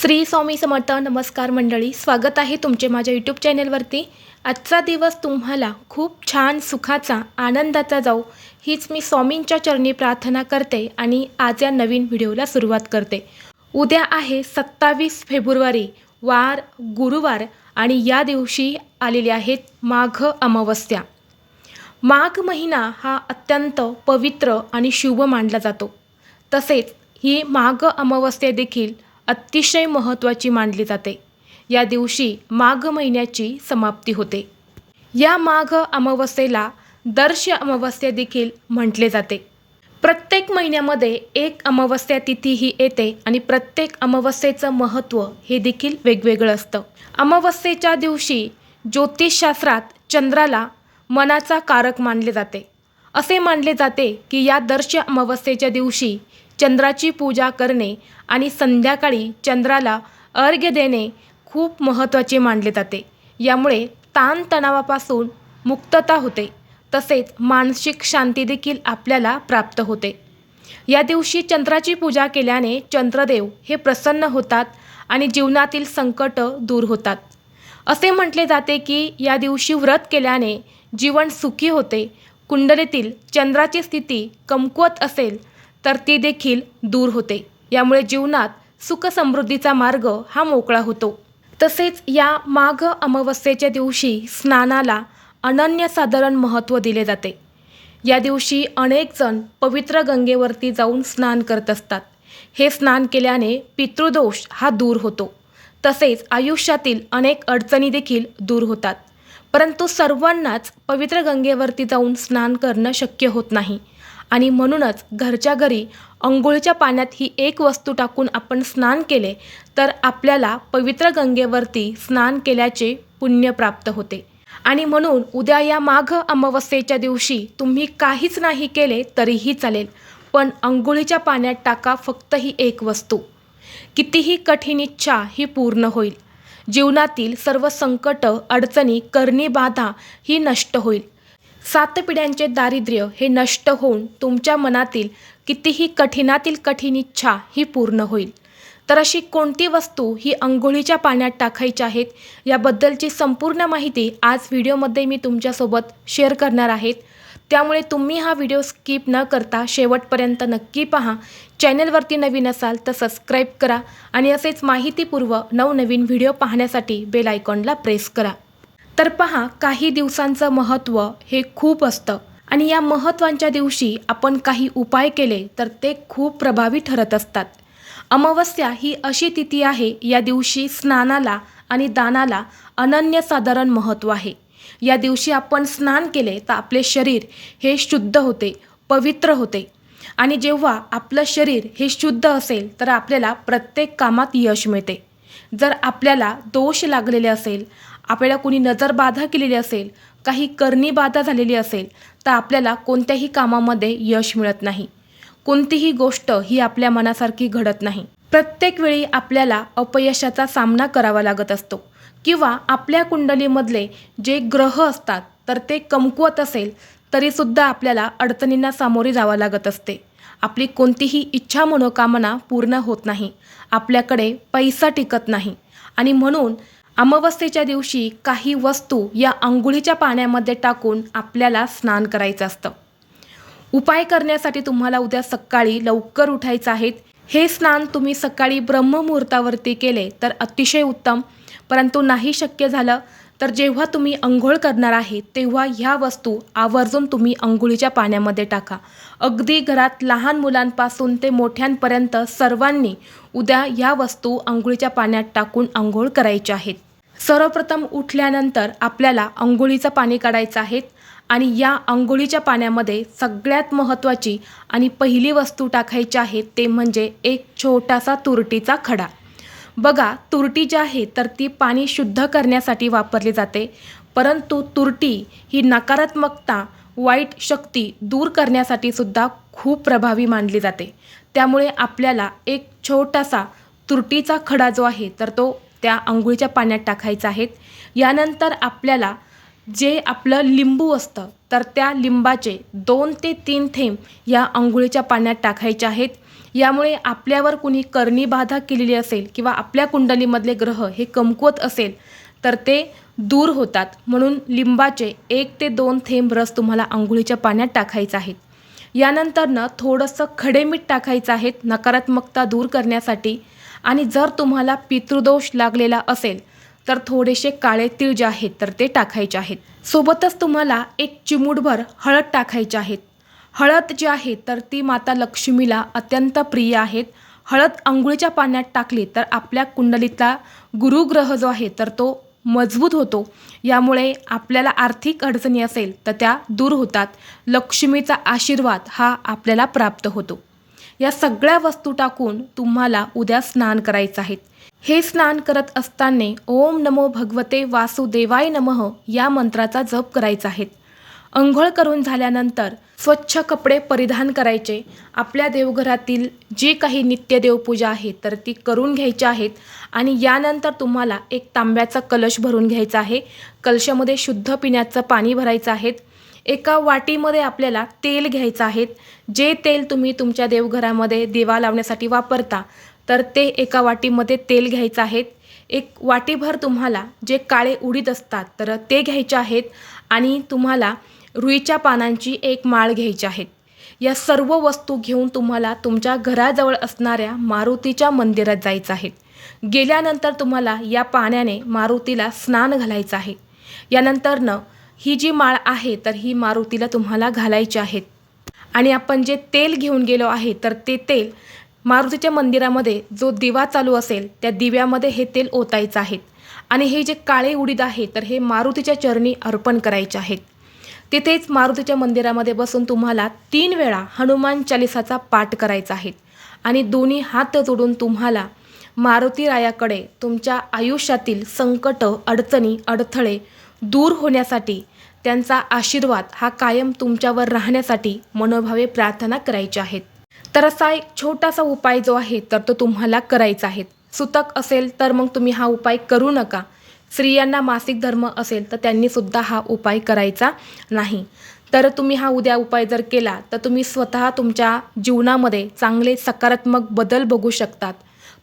श्री स्वामी समर्थ नमस्कार मंडळी स्वागत आहे तुमचे माझ्या यूट्यूब चॅनेलवरती आजचा दिवस तुम्हाला खूप छान सुखाचा आनंदाचा जाऊ हीच मी स्वामींच्या चरणी प्रार्थना करते आणि आज या नवीन व्हिडिओला सुरुवात करते. उद्या आहे सत्तावीस फेब्रुवारी वार गुरुवार आणि या दिवशी आलेले आहेत माघ अमावस्या. माघ महिना हा अत्यंत पवित्र आणि शुभ मानला जातो. तसेच ही माघ अमावस्या देखील अतिशय महत्त्वाची मानली जाते. या दिवशी माघ महिन्याची समाप्ती होते. या माघ अमावस्येला दर्श अमावस्या देखील म्हटले जाते. प्रत्येक महिन्यामध्ये एक अमावस्या तिथी ही येते आणि प्रत्येक अमावस्येचं महत्त्व हे देखील वेगवेगळं असतं. अमावस्येच्या दिवशी ज्योतिषशास्त्रात चंद्राला मनाचा कारक मानले जाते. असे मानले जाते की या दर्श अमावस्येच्या दिवशी चंद्राची पूजा करणे आणि संध्याकाळी चंद्राला अर्घ्य देणे खूप महत्त्वाचे मानले जाते. यामुळे ताणतणावापासून मुक्तता होते. तसेच मानसिक शांती देखील आपल्याला प्राप्त होते. या दिवशी चंद्राची पूजा केल्याने चंद्रदेव हे प्रसन्न होतात आणि जीवनातील संकट दूर होतात. असे म्हटले जाते की या दिवशी व्रत केल्याने जीवन सुखी होते. कुंडलीतील चंद्राची स्थिती कमकुवत असेल तर ती देखील दूर होते. यामुळे जीवनात सुखसमृद्धीचा मार्ग हा मोकळा होतो. तसेच या माघ अमावस्येच्या दिवशी स्नानाला अनन्यसाधारण महत्त्व दिले जाते. या दिवशी अनेक जण पवित्र गंगेवरती जाऊन स्नान करत असतात. हे स्नान केल्याने पितृदोष हा दूर होतो. तसेच आयुष्यातील अनेक अडचणी देखील दूर होतात. परंतु सर्वांनाच पवित्र गंगेवरती जाऊन स्नान करणं शक्य होत नाही. आणि म्हणूनच घरच्या घरी अंघोळीच्या पाण्यात ही एक वस्तू टाकून आपण स्नान केले तर आपल्याला पवित्र गंगेवरती स्नान केल्याचे पुण्य प्राप्त होते. आणि म्हणून उद्या या माघ अमावस्येच्या दिवशी तुम्ही काहीच नाही केले तरीही चालेल पण अंघोळीच्या पाण्यात टाका फक्त ही एक वस्तू. कितीही कठीण इच्छा ही पूर्ण होईल. जीवनातील सर्व संकट अडचणी करणी बाधा ही नष्ट होईल. सात पिढ्यांचे दारिद्र्य हे नष्ट होऊन तुमच्या मनातील कितीही कठीणातील कठीण इच्छा ही पूर्ण होईल. तर अशी कोणती वस्तू ही अंघोळीच्या पाण्यात टाकायची आहेत याबद्दलची संपूर्ण माहिती आज व्हिडिओमध्ये मी तुमच्यासोबत शेअर करणार आहेत त्यामुळे तुम्ही हा व्हिडिओ स्किप न करता शेवटपर्यंत नक्की पहा. चॅनलवरती नवीन असाल तर सबस्क्राईब करा आणि असेच माहितीपूर्व नवनवीन व्हिडिओ पाहण्यासाठी बेल आयकॉनला प्रेस करा. तर पहा काही दिवसांचं महत्त्व हे खूप असतं. आणि या महत्त्वांच्या दिवशी आपण काही उपाय केले तर ते खूप प्रभावी ठरत असतात. अमावस्या ही अशी तिथी आहे या दिवशी स्नानाला आणि दानाला अनन्यसाधारण महत्त्व आहे. या दिवशी आपण स्नान केले तर आपले शरीर हे शुद्ध होते पवित्र होते. आणि जेव्हा आपलं शरीर हे शुद्ध असेल तर आपल्याला प्रत्येक कामात यश मिळते. जर आपल्याला दोष लागलेले असेल आपल्याला कोणी नजरबाधा केलेली असेल काही करणी बाधा झालेली असेल तर आपल्याला कोणत्याही कामामध्ये यश मिळत नाही. कोणतीही गोष्ट ही आपल्या मनासारखी घडत नाही. प्रत्येक वेळी आपल्याला अपयशाचा सामना करावा लागत असतो. किंवा आपल्या कुंडलीमधले जे ग्रह असतात तर ते कमकुवत असेल तरीसुद्धा आपल्याला अडचणींना सामोरे जावं लागत असते. आपली कोणतीही इच्छा मनोकामना पूर्ण होत नाही. आपल्याकडे पैसा टिकत नाही. आणि म्हणून अमावस्येच्या दिवशी काही वस्तू या अंघोळीच्या पाण्यामध्ये टाकून आपल्याला स्नान करायचं असतं. उपाय करण्यासाठी तुम्हाला उद्या सकाळी लवकर उठायचं आहे. हे स्नान तुम्ही सकाळी ब्रह्ममुहूर्तावरती केले तर अतिशय उत्तम. परंतु नाही शक्य झालं तर जेव्हा तुम्ही अंघोळ करणार आहे तेव्हा ह्या वस्तू आवर्जून तुम्ही अंघोळीच्या पाण्यामध्ये टाका. अगदी घरात लहान मुलांपासून ते मोठ्यांपर्यंत सर्वांनी उद्या ह्या वस्तू अंघोळीच्या पाण्यात टाकून अंघोळ करायच्या आहेत. सर्वप्रथम उठल्यानंतर आपल्याला अंघोळीचं पाणी काढायचं आहे आणि या अंघोळीच्या पाण्यामध्ये सगळ्यात महत्त्वाची आणि पहिली वस्तू टाकायची आहे ते म्हणजे एक छोटासा तुरटीचा खडा. बघा तुरटी जी आहे तर ती पाणी शुद्ध करण्यासाठी वापरली जाते परंतु तुरटी ही नकारात्मकता वाईट शक्ती दूर करण्यासाठी सुद्धा खूप प्रभावी मानली जाते. त्यामुळे आपल्याला एक छोटासा तुरटीचा खडा जो आहे तर तो त्या आंघोळीच्या पाण्यात टाकायचं आहेत. यानंतर आपल्याला जे आपलं लिंबू असतं तर त्या लिंबाचे दोन ते तीन थेंब या आंघोळीच्या पाण्यात टाकायचे आहेत. यामुळे आपल्यावर कुणी करणी बाधा केलेली असेल किंवा आपल्या कुंडलीमधले ग्रह हे कमकुवत असेल तर ते दूर होतात. म्हणून लिंबाचे एक ते दोन थेंब रस तुम्हाला आंघोळीच्या पाण्यात टाकायचं आहेत. यानंतरनं थोडंसं खडे मीठ टाकायचं आहेत. नकारात्मकता दूर करण्यासाठी आणि जर तुम्हाला पितृदोष लागलेला असेल तर थोडेसे काळे तीळ जे आहेत तर ते टाकायचे आहेत. सोबतच तुम्हाला एक चिमूटभर हळद टाकायचे आहेत. हळद जी आहे तर ती माता लक्ष्मीला अत्यंत प्रिय आहेत. हळद आंघोळीच्या पाण्यात टाकली तर आपल्या कुंडलीतला गुरुग्रह जो आहे तर तो मजबूत होतो. यामुळे आपल्याला आर्थिक अडचणी असेल तर त्या दूर होतात. लक्ष्मीचा आशीर्वाद हा आपल्याला प्राप्त होतो. या सगळ्या वस्तू टाकून तुम्हाला उद्या स्नान करायचं आहे. हे स्नान करत असताना ओम नमो भगवते वासुदेवाय नमः या मंत्राचा जप करायचा आहे. अंघोळ करून झाल्यानंतर स्वच्छ कपडे परिधान करायचे. आपल्या देवघरातील जी काही नित्य देवपूजा आहे तर ती करून घ्यायची आहेत आणि यानंतर तुम्हाला एक तांब्याचा कलश भरून घ्यायचा आहे. कलशामध्ये शुद्ध पिण्याचं पाणी भरायचं आहे. एका वाटीमध्ये आपल्याला तेल घ्यायचं आहे. जे तेल तुम्ही तुमच्या देवघरामध्ये दिवा लावण्यासाठी वापरता तर ते एका वाटीमध्ये तेल घ्यायचं आहे. एक वाटीभर तुम्हाला जे काळे उडीद असतात तर ते घ्यायचे आहेत आणि तुम्हाला रुईच्या पानांची एक माळ घ्यायची आहेत या सर्व वस्तू घेऊन तुम्हाला तुमच्या घराजवळ असणाऱ्या मारुतीच्या मंदिरात जायचं आहे. गेल्यानंतर तुम्हाला या पाण्याने मारुतीला स्नान घालायचं आहे. यानंतरनं ही जी माळ आहे तर ही मारुतीला तुम्हाला घालायची आहेत आणि आपण जे तेल घेऊन गेलो आहे तर ते तेल मारुतीच्या मंदिरामध्ये जो दिवा चालू असेल त्या दिव्यामध्ये हे तेल ओतायचं आहे. आणि हे जे काळे उडीद आहे तर हे मारुतीच्या चरणी अर्पण करायचे आहेत तिथेच मारुतीच्या मंदिरामध्ये बसून तुम्हाला तीन वेळा हनुमान चालिसाचा पाठ करायचा आहे. आणि दोन्ही हात जोडून तुम्हाला मारुती रायाकडे तुमच्या आयुष्यातील संकट अडचणी अडथळे दूर होण्यासाठी त्यांचा आशीर्वाद हा कायम तुमच्यावर राहण्यासाठी मनोभावे प्रार्थना करायची आहेत. तर असा एक छोटासा उपाय जो आहे तर तो तुम्हाला करायचा आहे. सुतक असेल तर मग तुम्ही हा उपाय करू नका. स्त्रियांना मासिक धर्म असेल तर त्यांनी सुद्धा हा उपाय करायचा नाही. तर तुम्ही हा उद्या उपाय जर केला तर तुम्ही स्वतः तुमच्या जीवनामध्ये चांगले सकारात्मक बदल बघू शकतात.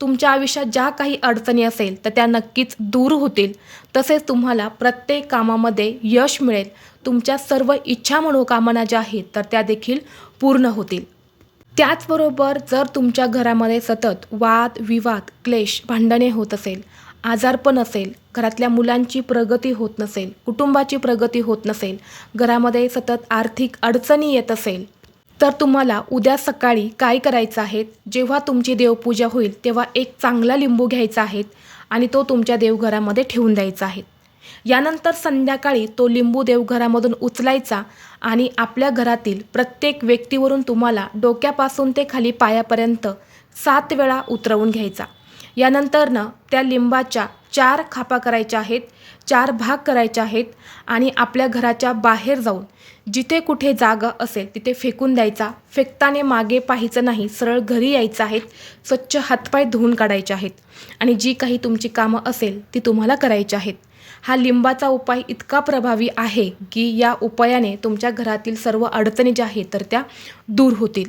तुमच्या आयुष्यात ज्या काही अडचणी असेल तर त्या नक्कीच दूर होतील. तसेच तुम्हाला प्रत्येक कामामध्ये यश मिळेल. तुमच्या सर्व इच्छा मनोकामना ज्या आहेत तर त्या देखील पूर्ण होतील. त्याचबरोबर जर तुमच्या घरामध्ये सतत वाद विवाद क्लेश भांडणे होत असेल आजारपण असेल घरातल्या मुलांची प्रगती होत नसेल कुटुंबाची प्रगती होत नसेल घरामध्ये सतत आर्थिक अडचणी येत असेल तर तुम्हाला उद्या सकाळी काय करायचं आहे? जेव्हा तुमची देवपूजा होईल तेव्हा एक चांगला लिंबू घ्यायचा आहे आणि तो तुमच्या देवघरामध्ये ठेवून द्यायचा आहे. यानंतर संध्याकाळी तो लिंबू देवघरामधून उचलायचा आणि आपल्या घरातील प्रत्येक व्यक्तीवरून तुम्हाला डोक्यापासून ते खाली पायापर्यंत सात वेळा उतरवून घ्यायचा. यानंतरनं त्या लिंबाच्या चार खापा करायच्या आहेत चार भाग करायचे आहेत आणि आपल्या घराच्या बाहेर जाऊन जिथे कुठे जागा असेल तिथे फेकून द्यायचा. फेकताने मागे पाहायचं नाही सरळ घरी यायचं आहेत स्वच्छ हातपाय धुवून काढायचे आहेत आणि जी काही तुमची कामं असेल ती तुम्हाला करायची आहेत. हा लिंबाचा उपाय इतका प्रभावी आहे की या उपायाने तुमच्या घरातील सर्व अडचणी ज्या आहेत तर त्या दूर होतील.